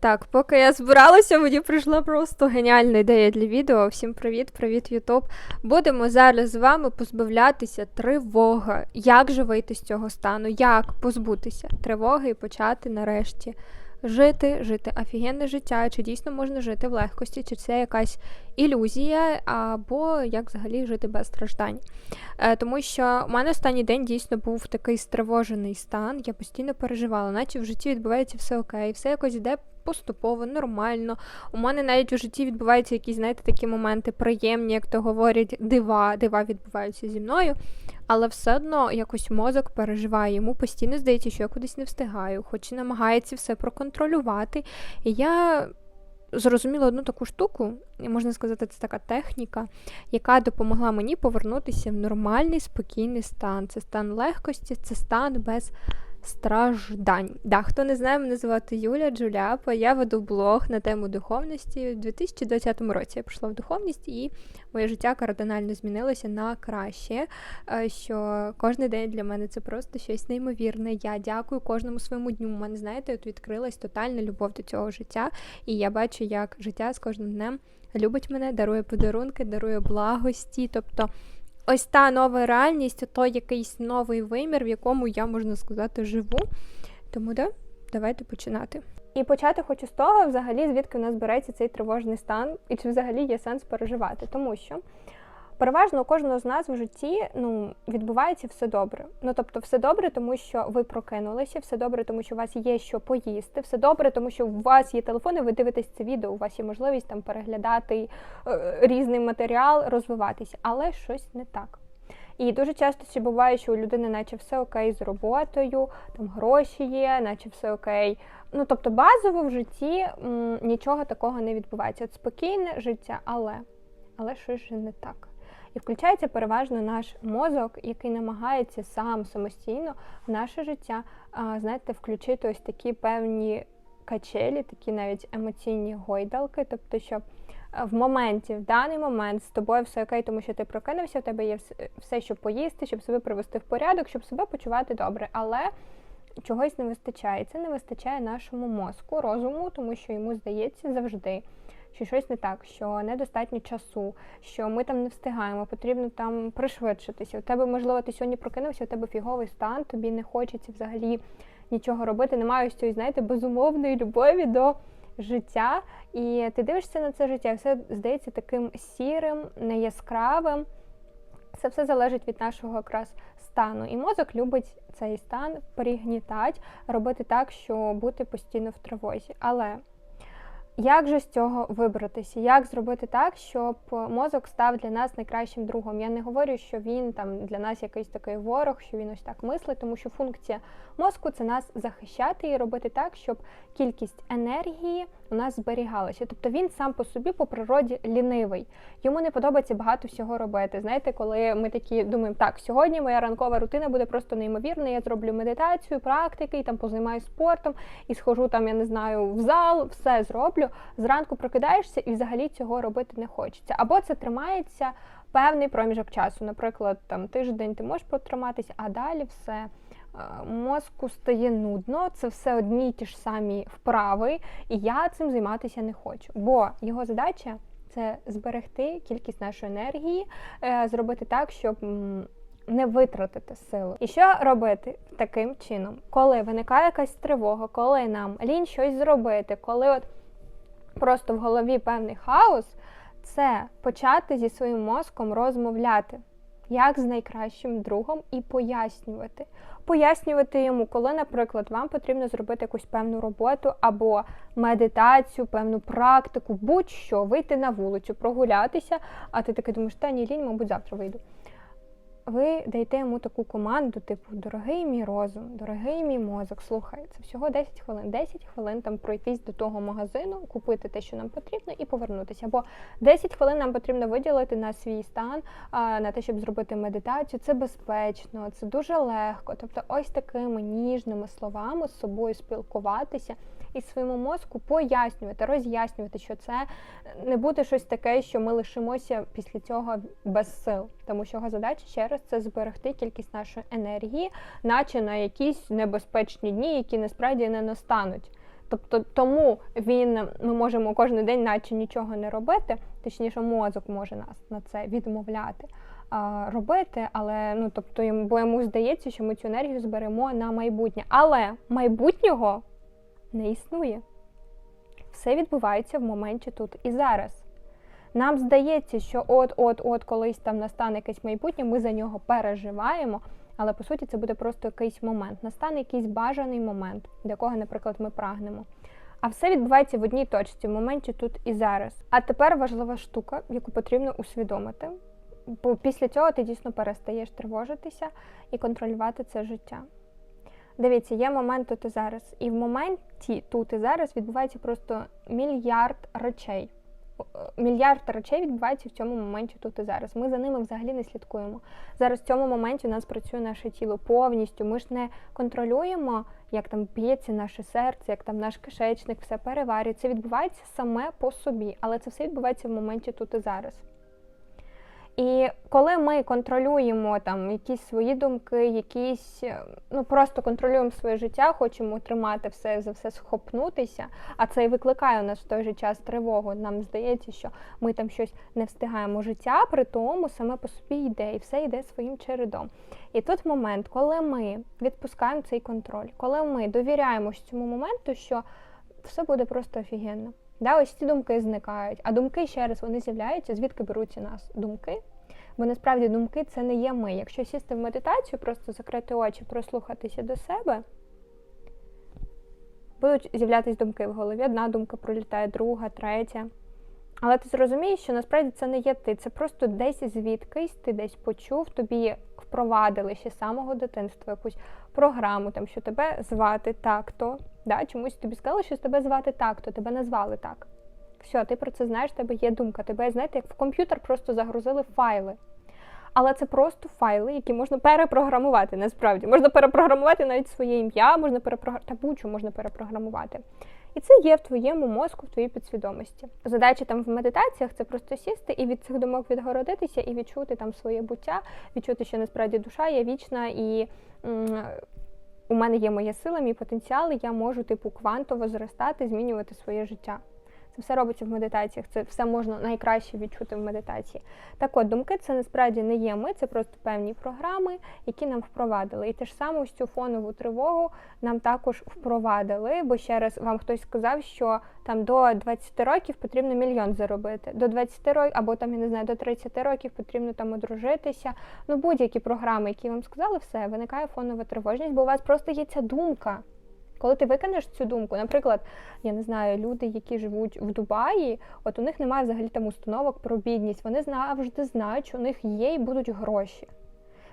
Так, поки я збиралася, мені прийшла просто геніальна ідея для відео. Всім привіт, привіт, Ютуб. Будемо зараз з вами позбавлятися тривоги. Як же вийти з цього стану? Як позбутися тривоги і почати нарешті жити, жити офігенне життя? Чи дійсно можна жити в легкості, чи це якась ілюзія, або як взагалі жити без страждань? Е, тому що у мене останній день дійсно був такий стривожений стан. Я постійно переживала, наче в житті відбувається все окей, все якось йде поступово, нормально. У мене навіть у житті відбуваються якісь, знаєте, такі моменти приємні, як то говорять, дива, дива відбуваються зі мною. Але все одно якось мозок переживає. Йому постійно здається, що я кудись не встигаю, хоч і намагається все проконтролювати. І я зрозуміла одну таку штуку, можна сказати, це така техніка, яка допомогла мені повернутися в нормальний, спокійний стан. Це стан легкості, це стан без страждань. Да, хто не знає, мене звати Юля Джуляпа. Я веду блог на тему духовності. У 2020 році я прийшла в духовність, і моє життя кардинально змінилося на краще. е, Що кожен день для мене це просто щось неймовірне. Я дякую кожному своєму дню. У мене, знаєте, от відкрилась тотальна любов до цього життя, і я бачу, як життя з кожним днем любить мене, дарує подарунки, дарує благості. Тобто. Ось та нова реальність, то якийсь новий вимір, в якому я, можна сказати, живу. Тому да, давайте починати. І почати хочу з того, взагалі, звідки в нас береться цей тривожний стан, і чи взагалі є сенс переживати. Тому що переважно у кожного з нас в житті ну, відбувається все добре. Ну тобто, все добре, тому що ви прокинулися, все добре, тому що у вас є що поїсти, все добре, тому що у вас є телефон, і ви дивитесь це відео, у вас є можливість там переглядати е, різний матеріал, розвиватися, але щось не так. І дуже часто ще буває, що у людини, наче все окей з роботою, там гроші є, наче все окей. Ну тобто, базово в житті м, нічого такого не відбувається. От спокійне життя, але але щось же не так. І включається переважно наш мозок, який намагається сам самостійно в наше життя, знаєте, включити ось такі певні качелі, такі навіть емоційні гойдалки, тобто, щоб е, в моменті, в даний момент з тобою все окей, тому що ти прокинувся, в тебе є все, що поїсти, щоб себе привести в порядок, щоб себе почувати добре. Але чогось не вистачає. Це не вистачає нашому мозку, розуму, тому що йому здається завжди, що щось не так, що недостатньо часу, що ми там не встигаємо, потрібно там пришвидшитися. У тебе, можливо, ти сьогодні прокинувся, у тебе фіговий стан, тобі не хочеться взагалі нічого робити. Немає цієї, знаєте, безумовної любові до життя. І ти дивишся на це життя, і все здається таким сірим, неяскравим. Це все залежить від нашого якраз стану. І мозок любить цей стан пригнітати, робити так, що бути постійно в тривозі. Але як же з цього вибратися? Як зробити так, щоб мозок став для нас найкращим другом? Я не говорю, що він там для нас якийсь такий ворог, що він ось так мислить, тому що функція мозку це нас захищати і робити так, щоб кількість енергії у нас зберігалася. Тобто він сам по собі по природі лінивий. Йому не подобається багато всього робити. Знаєте, коли ми такі думаємо, так, сьогодні моя ранкова рутина буде просто неймовірна, я зроблю медитацію, практики, і там позаймаюся спортом і схожу там, я не знаю, в зал, все зроблю. Зранку прокидаєшся і взагалі цього робити не хочеться. Або це тримається певний проміжок часу. Наприклад, там тиждень ти можеш протриматися, а далі все. Е, Мозку стає нудно, це все одні й ті ж самі вправи, і я цим займатися не хочу. Бо його задача це зберегти кількість нашої енергії, е, зробити так, щоб не витратити силу. І що робити таким чином? Коли виникає якась тривога, коли нам лінь щось зробити, коли от просто в голові певний хаос, це почати зі своїм мозком розмовляти. Як з найкращим другом і пояснювати. Пояснювати йому, коли, наприклад, вам потрібно зробити якусь певну роботу або медитацію, певну практику, будь-що, вийти на вулицю, прогулятися, а ти таки думаєш, та ні, лінь, мабуть, завтра вийду. Ви даєте йому таку команду, типу, дорогий мій розум, дорогий мій мозок, слухай, це всього 10 хвилин. 10 хвилин там пройтись до того магазину, купити те, що нам потрібно, і повернутися. Або 10 хвилин нам потрібно виділити на свій стан, на те, щоб зробити медитацію. Це безпечно, це дуже легко. Тобто, ось такими ніжними словами з собою спілкуватися і своєму мозку пояснювати, роз'яснювати, що це не буде щось таке, що ми лишимося після цього без сил. Тому що його задача ще раз це зберегти кількість нашої енергії, наче на якісь небезпечні дні, які насправді не настануть. Тобто тому він ми можемо кожен день, наче нічого не робити, точніше, мозок може нас на це відмовляти а, робити, але ну тобто бо йому здається, що ми цю енергію зберемо на майбутнє. Але майбутнього не існує. Все відбувається в моменті тут і зараз. Нам здається, що от-от-от колись там настане якесь майбутнє, ми за нього переживаємо, але по суті це буде просто якийсь момент. Настане якийсь бажаний момент, до якого, наприклад, ми прагнемо. А все відбувається в одній точці, в моменті тут і зараз. А тепер важлива штука, яку потрібно усвідомити. Бо після цього ти дійсно перестаєш тривожитися і контролювати це життя. Дивіться, є момент тут і зараз. І в моменті тут і зараз відбувається просто мільярд речей. Мільярд речей відбувається в цьому моменті тут і зараз. Ми за ними взагалі не слідкуємо. Зараз в цьому моменті у нас працює наше тіло повністю. Ми ж не контролюємо, як там б'ється наше серце, як там наш кишечник, все переварює. Це відбувається саме по собі, але це все відбувається в моменті тут і зараз. І коли ми контролюємо там якісь свої думки, якісь ну просто контролюємо своє життя, хочемо тримати все за все схопнутися, а це і викликає у нас в той же час тривогу. Нам здається, що ми там щось не встигаємо. Життя при тому саме по собі йде, і все йде своїм чередом. І тут момент, коли ми відпускаємо цей контроль, коли ми довіряємось цьому моменту, що все буде просто офігенно. Да, ось ці думки зникають. А думки ще раз вони з'являються, звідки беруться нас думки. Бо насправді думки це не є ми. Якщо сісти в медитацію, просто закрити очі, прослухатися до себе, будуть з'являтися думки в голові. Одна думка пролітає, друга, третя. Але ти зрозумієш, що насправді це не є ти. Це просто десь звідкись, ти десь почув, тобі впровадили ще з самого дитинства якусь програму, там, що тебе звати так-то. Да? Чомусь тобі сказали, що тебе звати так-то, тебе назвали так. Все, ти про це знаєш, тебе є думка. Тебе, знаєте, як в комп'ютер просто загрузили файли. Але це просто файли, які можна перепрограмувати. Насправді можна перепрограмувати навіть своє ім'я, можна перепрограмувати, будь-що можна перепрограмувати. І це є в твоєму мозку, в твоїй підсвідомості. Задача там в медитаціях це просто сісти і від цих думок відгородитися і відчути там своє буття, відчути, що насправді душа є вічна і. У мене є моя сила, мій потенціал, і я можу типу квантово зростати, змінювати своє життя. Це все робиться в медитаціях, це все можна найкраще відчути в медитації. Так от, думки це насправді не є ми, це просто певні програми, які нам впровадили. І те ж саме ось цю фонову тривогу нам також впровадили, бо ще раз вам хтось сказав, що там до 20 років потрібно мільйон заробити. До 20 років, або там, я не знаю, до 30 років потрібно там одружитися. Ну, будь-які програми, які вам сказали, все, виникає фонова тривожність, бо у вас просто є ця думка. Коли ти викинеш цю думку, наприклад, я не знаю, люди, які живуть в Дубаї, от у них немає взагалі там установок про бідність. Вони завжди знають, що у них є і будуть гроші.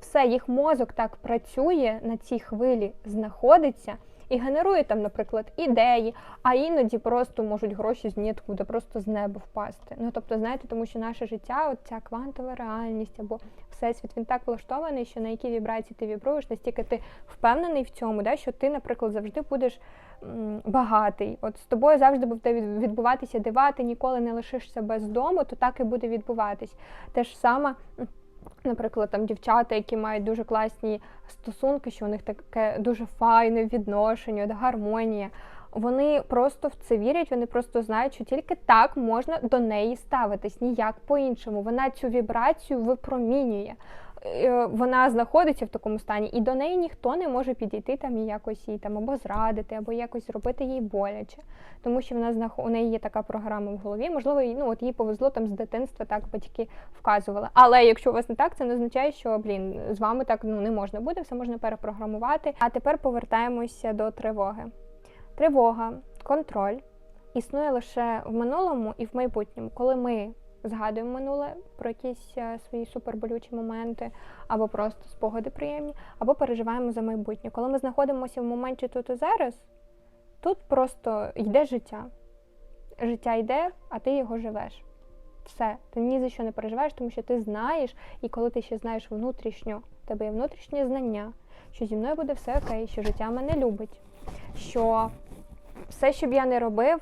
Все, їх мозок так працює на цій хвилі, знаходиться і генерує там, наприклад, ідеї, а іноді просто можуть гроші з ніткуди, просто з неба впасти. Ну тобто, знаєте, тому що наше життя, от ця квантова реальність або всесвіт, він так влаштований, що на якій вібрації ти вібруєш, настільки ти впевнений в цьому, да, що ти, наприклад, завжди будеш багатий. От з тобою завжди буде відбуватися дива, ти ніколи не лишишся без дому, то так і буде відбуватись. Те ж саме. Наприклад, там дівчата, які мають дуже класні стосунки, що у них таке дуже файне відношення, гармонія. Вони просто в це вірять, вони просто знають, що тільки так можна до неї ставитись, ніяк по-іншому. Вона цю вібрацію випромінює. Е, вона знаходиться в такому стані, і до неї ніхто не може підійти там і якось її там або зрадити, або якось зробити їй боляче, тому що вона знаход... у неї є така програма в голові. Можливо, ну от їй повезло там з дитинства, так батьки вказували. Але якщо у вас не так, це не означає, що блін з вами так ну не можна буде, все можна перепрограмувати. А тепер повертаємося до тривоги. Тривога, контроль існує лише в минулому і в майбутньому, коли ми згадуємо минуле про якісь е, свої суперболючі моменти, або просто спогади приємні, або переживаємо за майбутнє. Коли ми знаходимося в моменті тут і зараз, тут просто йде життя. Життя йде, а ти його живеш. Все, ти ні за що не переживаєш, тому що ти знаєш, і коли ти ще знаєш внутрішньо, в тебе є внутрішнє знання, що зі мною буде все окей, що життя мене любить, що все, що б я не робив,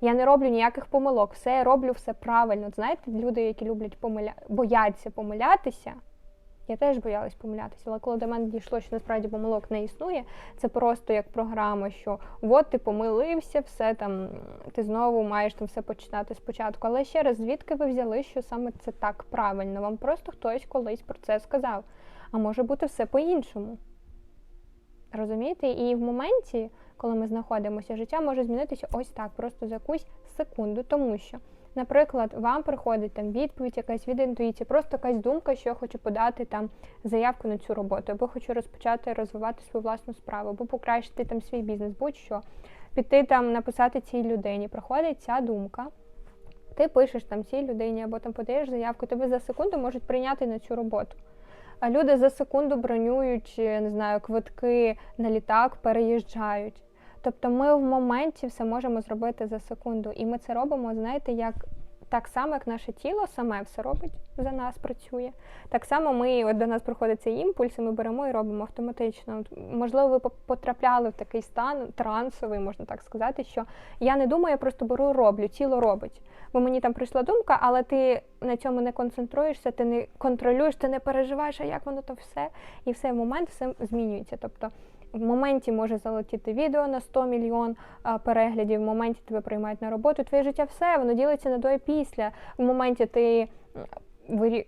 я не роблю ніяких помилок, все я роблю все правильно. Знаєте, люди, які люблять помиля... бояться помилятися, Я теж боялась помилятися, але коли до мене дійшло, що насправді помилок не існує, це просто як програма, що от ти помилився, все там ти знову маєш там все починати спочатку. Але ще раз, звідки ви взяли, що саме це так правильно? Вам просто хтось колись про це сказав. А може бути все по-іншому. Розумієте? І в моменті, коли ми знаходимося, життя може змінитися ось так, просто за якусь секунду, тому що. Наприклад, вам приходить там відповідь, якась від інтуїції, просто якась думка, що я хочу подати там заявку на цю роботу, або хочу розпочати розвивати свою власну справу, або покращити там свій бізнес, будь-що, піти там написати цій людині. Приходить ця думка, ти пишеш там цій людині, або там подаєш заявку, тебе за секунду можуть прийняти на цю роботу. А люди за секунду бронюють, не знаю, квитки на літак, переїжджають. Тобто ми в моменті все можемо зробити за секунду. І ми це робимо, знаєте, як так само, як наше тіло саме все робить за нас, працює. Так само ми от до нас приходить цей імпульс, і ми беремо і робимо автоматично. Можливо, ви потрапляли в такий стан трансовий, можна так сказати, що я не думаю, я просто беру роблю, тіло робить. Бо мені там прийшла думка, але ти на цьому не концентруєшся, ти не контролюєш, ти не переживаєш, а як воно то все, і все в момент все змінюється. Тобто в моменті може залетіти відео на 100 мільйон переглядів, в моменті тебе приймають на роботу. Твоє життя все, воно ділиться на до і після. В моменті ти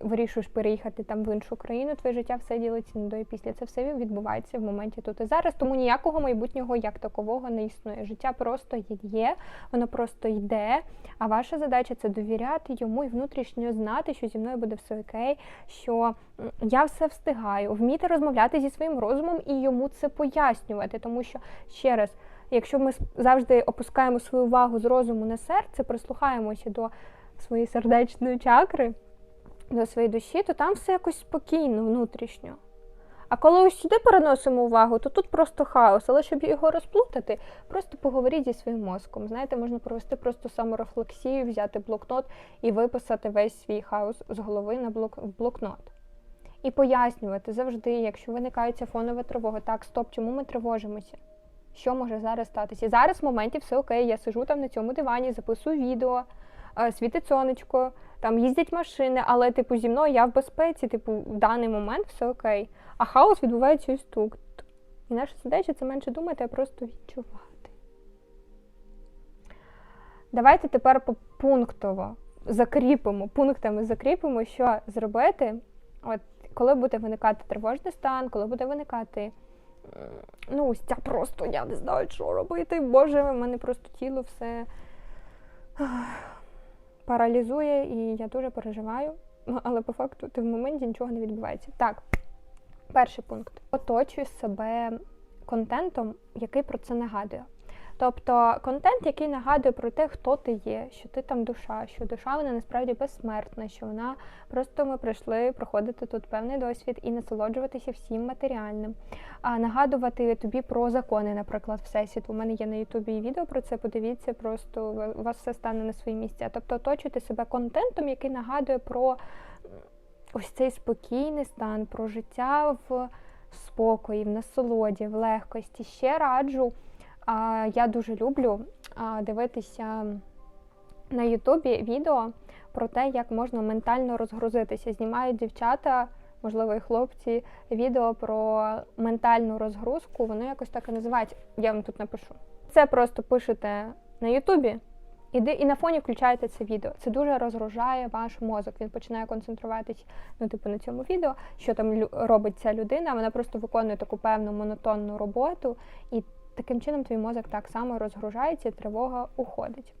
вирішуєш переїхати там в іншу країну, твоє життя все ділиться на до і після. Це все відбувається в моменті тут і зараз. Тому ніякого майбутнього як такового не існує. Життя просто є, воно просто йде. А ваша задача це довіряти йому і внутрішньо знати, що зі мною буде все окей, що я все встигаю, вміти розмовляти зі своїм розумом і йому це пояснювати, тому що ще раз. Якщо ми завжди опускаємо свою увагу з розуму на серце, прислухаємося до своєї сердечної чакри, до своєї душі, то там все якось спокійно, внутрішньо. А коли ось сюди переносимо увагу, то тут просто хаос. Але щоб його розплутати, просто поговоріть зі своїм мозком. Знаєте, можна провести просто саморефлексію, взяти блокнот і виписати весь свій хаос з голови на блок... блокнот. І пояснювати завжди, якщо виникає ця фонова тривога, так, стоп, чому ми тривожимося? Що може зараз статися? Зараз в моменті все окей, я сижу там на цьому дивані, записую відео, світить сонечко, там їздять машини, але типу зі мною я в безпеці, типу, в даний момент все окей. А хаос відбувається ось тут. І наша задача це менше думати, а просто відчувати. Давайте тепер пунктово закріпимо, пунктами закріпимо, що зробити, от коли буде виникати тривожний стан, коли буде виникати. Ну, ось ця просто я не знаю, що робити. Боже, в мене просто тіло все паралізує, і я дуже переживаю, але по факту ти в моменті нічого не відбувається. Так, перший пункт: оточуй себе контентом, який про це нагадує. Тобто контент, який нагадує про те, хто ти є, що ти там душа, що душа вона насправді безсмертна, що вона просто ми прийшли проходити тут певний досвід і насолоджуватися всім матеріальним, а нагадувати тобі про закони, наприклад, всесвіт. У мене є на Ютубі відео про це. Подивіться, просто у вас все стане на свої місця. Тобто оточуйте себе контентом, який нагадує про ось цей спокійний стан, про життя в спокої, в насолоді, в легкості. Ще раджу. Я дуже люблю дивитися на Ютубі відео про те, як можна ментально розгрузитися. Знімають дівчата, можливо, і хлопці, відео про ментальну розгрузку. Воно якось так і називається. Я вам тут напишу. Це просто пишете на Ютубі. І на фоні включаєте це відео. Це дуже розгружає ваш мозок. Він починає концентруватись ну, типу, на цьому відео, що там робить ця людина. Вона просто виконує таку певну монотонну роботу, і Таким чином, твій мозок так само розгружається, тривога уходить.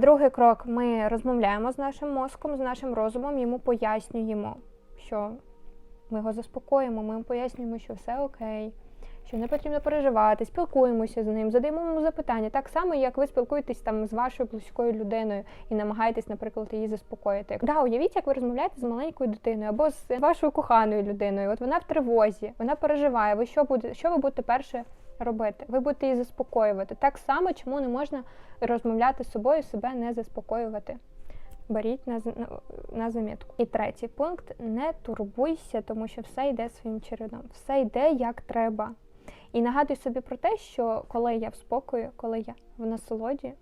Другий крок: ми розмовляємо з нашим мозком, з нашим розумом, йому пояснюємо, що ми його заспокоїмо, ми йому пояснюємо, що все окей, що не потрібно переживати, спілкуємося з ним, задаємо йому запитання. Так само, як ви спілкуєтесь там з вашою близькою людиною і намагаєтесь, наприклад, її заспокоїти. Да, уявіть, як ви розмовляєте з маленькою дитиною або з вашою коханою людиною. От вона в тривозі, вона переживає. Ви що буде, що ви будете перше? Робити. Ви будете її заспокоювати. Так само, чому не можна розмовляти з собою, себе не заспокоювати. Беріть на на замітку. І третій пункт не турбуйся, тому що все йде своїм чередом, все йде як треба. І нагадуй собі про те, що коли я в спокою, коли я в насолоді,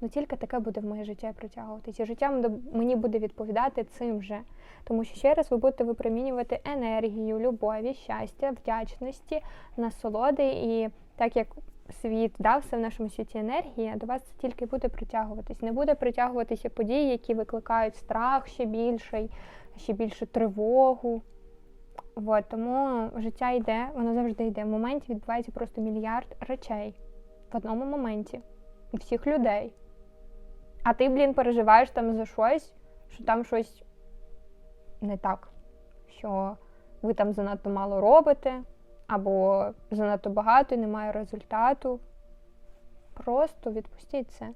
Ну тільки таке буде в моє життя притягуватися. І життя мені буде відповідати цим же. Тому що ще раз ви будете випромінювати енергію, любові, щастя, вдячності, насолоди. І так як світ дав все в нашому світі енергія, до вас це тільки буде притягуватись. Не буде притягуватися події, які викликають страх ще більший, ще більшу тривогу. От, тому життя йде, воно завжди йде. В моменті відбувається просто мільярд речей в одному моменті у всіх людей. А ти, блін, переживаєш там за щось, що там щось не так, що ви там занадто мало робите, або занадто багато і немає результату. Просто відпустіть це.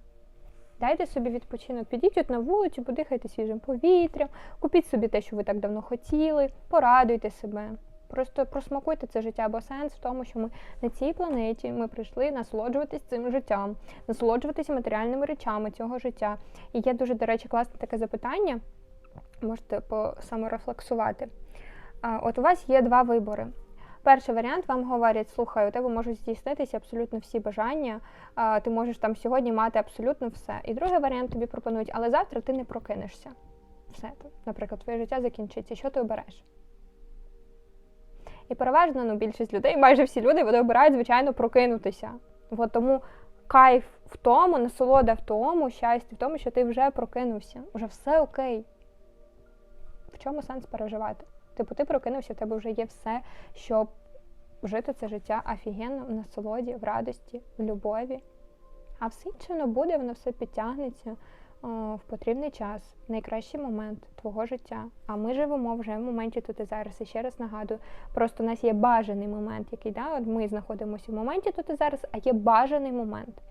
Дайте собі відпочинок, підіть от на вулицю, подихайте свіжим повітрям, купіть собі те, що ви так давно хотіли, порадуйте себе. Просто просмакуйте це життя, бо сенс в тому, що ми на цій планеті ми прийшли насолоджуватись цим життям, насолоджуватися матеріальними речами цього життя. І є дуже, до речі, класне таке запитання. Можете саморефлексувати. От у вас є два вибори. Перший варіант вам говорять: слухай, у тебе можуть здійснитися абсолютно всі бажання, ти можеш там сьогодні мати абсолютно все. І другий варіант тобі пропонують, але завтра ти не прокинешся. Все, наприклад, твоє життя закінчиться. Що ти обереш? І переважно ну, більшість людей, майже всі люди, вони обирають, звичайно, прокинутися. От тому кайф в тому, насолода в тому, щастя в тому, що ти вже прокинувся. Уже все окей. В чому сенс переживати? Типу, ти прокинувся, в тебе вже є все, щоб жити це життя офігенно, в насолоді, в радості, в любові. А все інше воно буде, воно все підтягнеться в потрібний час, найкращий момент твого життя. А ми живемо вже в моменті тут і зараз. І ще раз нагадую, просто у нас є бажаний момент, який да, от ми знаходимося в моменті тут і зараз, а є бажаний момент.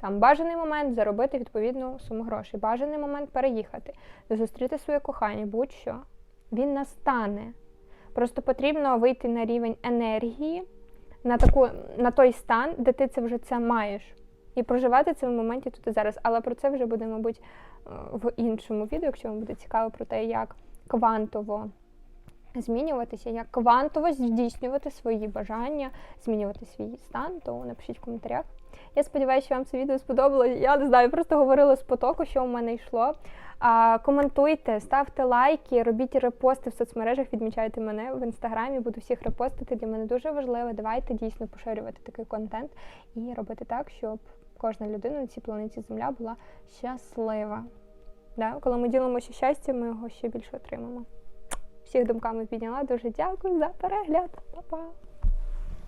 Там бажаний момент заробити відповідну суму грошей, бажаний момент переїхати, зустріти своє кохання, будь-що. Він настане. Просто потрібно вийти на рівень енергії, на таку, на той стан, де ти це вже це маєш. І проживати це в моменті тут і зараз. Але про це вже буде, мабуть, е, в іншому відео, якщо вам буде цікаво про те, як квантово змінюватися, як квантово здійснювати свої бажання, змінювати свій стан, то напишіть в коментарях. Я сподіваюся, що вам це відео сподобалось. Я не знаю, просто говорила з потоку, що в мене йшло. А, коментуйте, ставте лайки, робіть репости в соцмережах, відмічайте мене в інстаграмі, буду всіх репостити. Для мене дуже важливо. Давайте дійсно поширювати такий контент і робити так, щоб кожна людина на цій планеті Земля була щаслива. Да? Коли ми ділимося щастям, ми його ще більше отримаємо. Всіх думками підняла. Дуже дякую за перегляд. Па-па!